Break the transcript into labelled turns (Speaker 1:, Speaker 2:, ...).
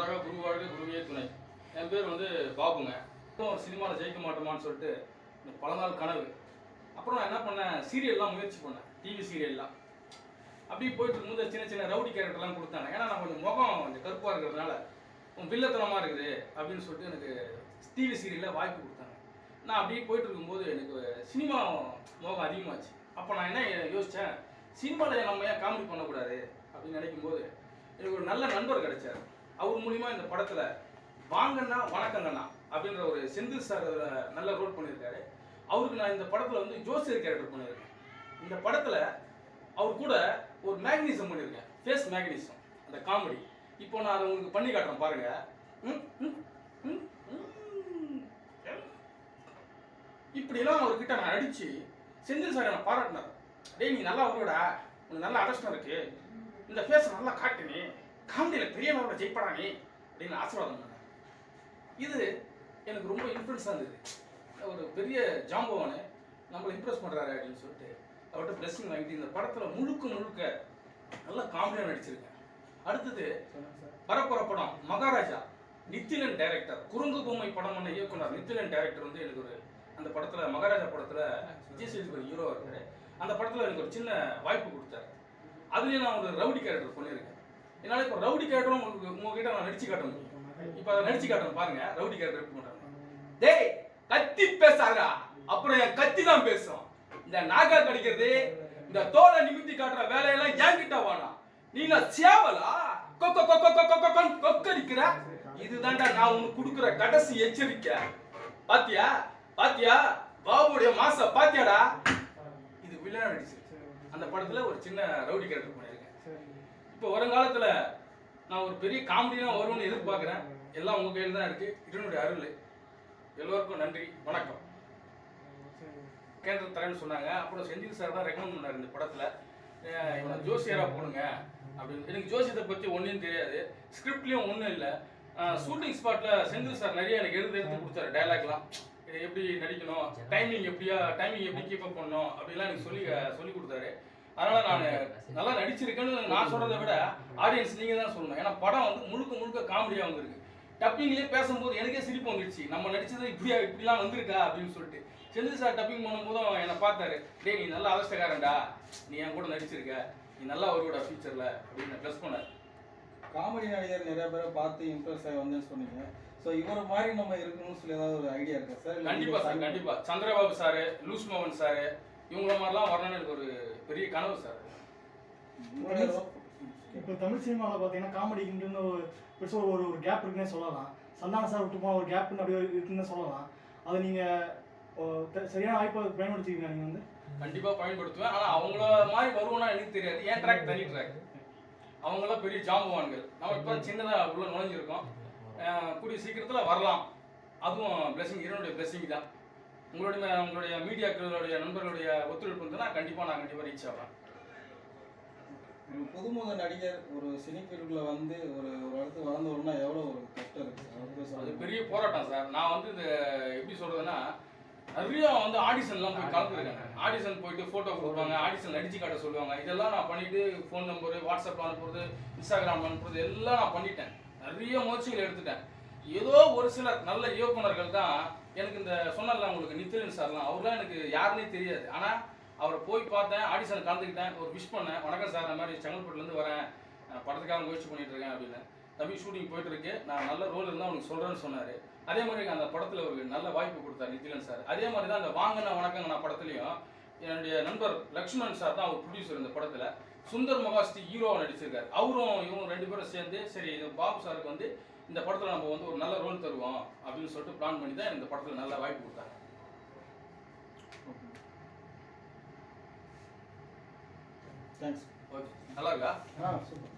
Speaker 1: நன்றாக குருவாழ்க குருவே துணை. என் பேர் வந்து பாபுங்க. அப்புறம் ஒரு சினிமாவில் ஜெயிக்க மாட்டோமான்னு சொல்லிட்டு பல நாள் கனவு. அப்புறம் நான் என்ன பண்ணேன்? சீரியல்லாம் முயற்சி பண்ணேன். டிவி சீரியல்லாம். அப்படியே போயிட்டு இருக்கும்போது சின்ன சின்ன ரவுடி கேரக்டர்லாம் கொடுத்தாங்க ஏன்னா நான் கொஞ்சம் முகம் கொஞ்சம் கருப்பாக இருக்கிறதுனால உன் வில்லத்தனமாக இருக்குது அப்படின்னு சொல்லிட்டு எனக்கு டிவி சீரியலில் வாய்ப்பு கொடுத்தாங்க. நான் அப்படியே போயிட்டு இருக்கும்போது எனக்கு சினிமா மோகம் அதிகமாச்சு. அப்போ நான் என்ன யோசித்தேன் சினிமாவில் நம்ம ஏன் காமெடி பண்ணக்கூடாது? அப்படின்னு நினைக்கும்போது எனக்கு ஒரு நல்ல நண்பர் கிடைச்சார். அவர் மூலிமா இந்த படத்தில் வாங்கண்ணா வணக்கங்கண்ணா அப்படின்ற ஒரு செந்தில் சார் அதுல நல்ல ரோல் பண்ணியிருக்காரு. அவருக்கு நான் இந்த படத்தில் வந்து ஜோசியர் கேரக்டர் பண்ணியிருக்கேன். இந்த படத்தில் அவர் கூட ஒரு மேக்னீசம் பண்ணியிருக்கேன். ஃபேஸ் மேக்னிசம் அந்த காமெடி இப்போ நான் அதை உங்களுக்கு பண்ணி காட்டுறேன் பாருங்க. ம், ம், இப்படிலாம் அவர்கிட்ட நான் அடிச்சு செந்தில் சார் என்னை பாராட்டினார் டேய் நீ நல்லா அவரோட உனக்கு நல்லா அதிர்ஷ்டம் இருக்கு. இந்த ஃபேஸை நல்லா காட்டு நீ. காமெடியில் பெரிய லெவலில் ஜெயிப்படா நீ அப்படின்னு ஆசீர்வாதம் பண்ணார் இது எனக்கு ரொம்ப இன்ஃப்ளூன்ஸாக இருந்தது. ஒரு பெரிய ஜாம்பவானு நம்மளை இம்ப்ரெஸ் பண்ணுறாரு அப்படின்னு சொல்லிட்டு அவர்கிட்ட பிளஸிங் வாங்கிட்டு இந்த படத்தில் முழுக்க முழுக்க நல்லா காமெடியாக நடிச்சிருக்கேன் அடுத்தது வரப்போகிற படம் மகாராஜா நித்திலன் டைரக்டர் குறுங்கு பொம்மை படம் பண்ண இயக்குனர் நித்திலன் டைரக்டர் வந்து எனக்கு ஒரு அந்த படத்தில் மகாராஜா படத்தில் விஜய் சேதுபதி ஹீரோ இருக்காரு. அந்த படத்தில் எனக்கு ஒரு சின்ன வாய்ப்பு கொடுத்தாரு. அதுலேயும் நான் ஒரு ரவுடி கேரக்டர் பண்ணியிருக்கேன். என்னால் இப்போ ரவுடி கேரக்டரும் உங்களுக்கு உங்ககிட்ட நான் நடிச்சு காட்டணும். இப்போ அதை நடிச்சு காட்டணும். பாருங்க ரவுடி கேரக்டர் எப்படி பண்ணுறாங்க டேய் கத்தி பேசாதா அப்புறம் என் கத்தி தான் பேசும். இந்த நாகா கடிக்கிறது இந்த தோலை நிமித்தி காட்டுற வேலையெல்லாம் என்கிட்ட வேணாம் நீ நான் சேவலா கொக்க கொக்க கொக்க கொக்க கொக்கடிக்கிற? இதுதான்டா நான் உனக்கு கொடுக்குற கடைசி எச்சரிக்கை. பாத்தியா? பாத்தியா? பாபுடைய மாச பாத்தியாடா? இது வில்லனா நடிச்சு அந்த படத்துல ஒரு சின்ன ரவுடி கேரக்டர் இப்போ வருங்காலத்தில் நான் ஒரு பெரிய காமெடியெலாம் வரும்னு எதிர்பார்க்குறேன். எல்லாம் உங்கள் கையில் தான் இருக்குது இதனுடைய அருள். எல்லோருக்கும் நன்றி. வணக்கம். கேரக்டர் தரேன்னு சொன்னாங்க. அப்புறம் செந்தில் சார் தான் ரெக்கமெண்ட் பண்ணார் இந்த படத்தில். இவனை ஜோசியராக போடுங்க. அப்படின்னு. எனக்கு ஜோசியத்தை பற்றி ஒன்றும் தெரியாது. ஸ்கிரிப்ட்லேயும் ஒன்றும் இல்லை. ஷூட்டிங் ஸ்பாட்டில் செந்தில் சார் நிறைய எனக்கு எடுத்து எடுத்து கொடுத்தாரு. டைலாக்லாம் எப்படி நடிக்கணும்? டைமிங் எப்படியா டைமிங் எப்படி கீப் அப் பண்ணணும்? அப்படிலாம் எனக்கு சொல்லி சொல்லி கொடுத்தாரு. அதனால நான் நல்லா நடிச்சிருக்கேன்னு நான் சொல்றதை விட ஆடியன்ஸ் நீங்க தான் சொல்லணும். ஏன்னா படம் வந்து முழுக்க முழுக்க காமெடியா வந்திருக்கு. டப்பிங்லேயே பேசும்போது எனக்கே சிரிப்பு வந்துடுச்சு நம்ம நடிச்சது இப்படியா இப்படிலாம் வந்திருக்கா அப்படின்னு சொல்லிட்டு. செந்தில் சார் டப்பிங் பண்ணும்போதும் என்னை பார்த்தாரு. டேய் நீ நல்ல அவஸ்தக்காரன்டா. நீ என் கூட நடிச்சிருக்க. நீ நல்லா வருவடா ஃபியூச்சர்ல அப்படின்னு ப்ளஸ் பண்ணார்.
Speaker 2: காமெடி நடிகர் நிறைய பேரை பார்த்து இம்ப்ரெஸ் ஆகி வந்தேன்னு சொன்னீங்க. ஸோ இவரை மாதிரி நம்ம இருக்கணும்னு சொல்லி ஏதாவது ஒரு ஐடியா இருக்கா சார் இல்ல
Speaker 1: கண்டிப்பா
Speaker 2: நீங்க
Speaker 1: சார் கண்டிப்பா. சந்திரபாபு சார் லூஸ் மோகன் சார் இவங்கள மாதிரிலாம் வரணும்னு எனக்கு ஒரு பெரிய கனவு சார்.
Speaker 3: இப்போ தமிழ் சினிமாவில் பார்த்தீங்கன்னா காமெடிக்குன்னு ஒரு பெருசாக ஒரு ஒரு கேப் இருக்குன்னே சொல்லலாம். சந்தான சார் விட்டு போன ஒரு கேப்னு அப்படியே இருக்குன்னு சொல்லலாம். அதை நீங்கள் சரியான வாய்ப்பை பயன்படுத்திக்கிறீங்க நீங்கள் வந்து?
Speaker 1: கண்டிப்பா பயன்படுத்துவேன். ஆனா அவங்கள மாதிரி வருவோம்னா எனக்கு தெரியாது. ஏன் ட்ராக் தனி ட்ராக் அவங்களாம் பெரிய ஜாம்பவான்கள். நம்ம இப்போ சின்னதா உள்ள நுழைஞ்சிருக்கோம். கூடிய சீக்கிரத்துல வரலாம். அதுவும் பிளெஸிங் இறைவனுடைய பிளெஸிங் தான். உங்களுடைய உங்களுடைய மீடியாக்களுடைய நண்பர்களுடைய ஒத்துழைப்பு இருந்ததுன்னா கண்டிப்பா நான் கண்டிப்பா ரீச் ஆவேன்
Speaker 2: ஒரு புதுமுக நடிகர் ஒரு சினி ஃபீல்டுக்குள்ள வந்து ஒரு ஒரு இடத்துக்கு வளர்ந்து வரணும்னா எவ்வளோ ஒரு கஷ்டம் இருக்கு? சார் அதை.
Speaker 1: பெரிய போராட்டம் சார். நான் வந்து இந்த எப்படி சொல்றதுன்னா நிறைய வந்து ஆடிஷன்லாம் போய் கலந்துருக்கேன். ஆடிஷன் போயிட்டு ஃபோட்டோ கொடுப்பாங்க ஆடிஷன் நடிச்சு காட்ட சொல்லுவாங்க. இதெல்லாம் நான் பண்ணிட்டு ஃபோன் நம்பரு வாட்ஸ்அப்பில் அனுப்புறது இன்ஸ்டாகிராம் அனுப்புறது எல்லாம் நான் பண்ணிட்டேன். நிறைய முயற்சிகள் எடுத்துட்டேன். ஏதோ ஒரு சிலர் நல்ல இயக்குனர்கள் தான் எனக்கு இந்த சொன்னல உங்களுக்கு நித்திலன் சார்லாம். அவர்லாம் எனக்கு யாருன்னே தெரியாது. ஆனால் அவரை போய் பார்த்தேன் ஆடிஷன் கலந்துக்கிட்டேன். ஒரு விஷ் பண்ணேன். வணக்கம் சார் அந்த மாதிரி செங்கல்பட்டுலேருந்து வரேன். படத்துக்காக முயற்சி பண்ணிட்டு இருக்கேன் அப்படின்னு. தம்பி ஷூட்டிங் போயிட்டு இருக்கு நான் நல்ல ரோல் இருந்தால் உனக்கு சொல்கிறேன்னு சொன்னார். அதே மாதிரி எனக்கு அந்த படத்தில் ஒரு நல்ல வாய்ப்பு கொடுத்தார் நித்திலன் சார். அதே மாதிரி தான் அந்த வாங்கின வணக்கங்க நான் படத்துலையும் என்னுடைய நண்பர் லக்ஷ்மணன் சார் தான் அவர் ப்ரொடியூசர் இந்த படத்தில். சுந்தர் மகாஸ்தி ஹீரோவை நடிச்சிருக்காரு. அவரும் இவரும் ரெண்டு பேரும் சேர்ந்து சரி இது பாபு சாருக்கு வந்து இந்த படத்தில் நம்ம வந்து ஒரு நல்ல ரோல் தருவோம் அப்படின்னு சொல்லிட்டு பிளான் பண்ணி தான் இந்த படத்தில் நல்ல வாய்ப்பு கொடுத்தாங்க.
Speaker 2: தேங்க்ஸ்
Speaker 1: ஓகே நல்லா இருக்கா
Speaker 2: ஆ சூப்பர்.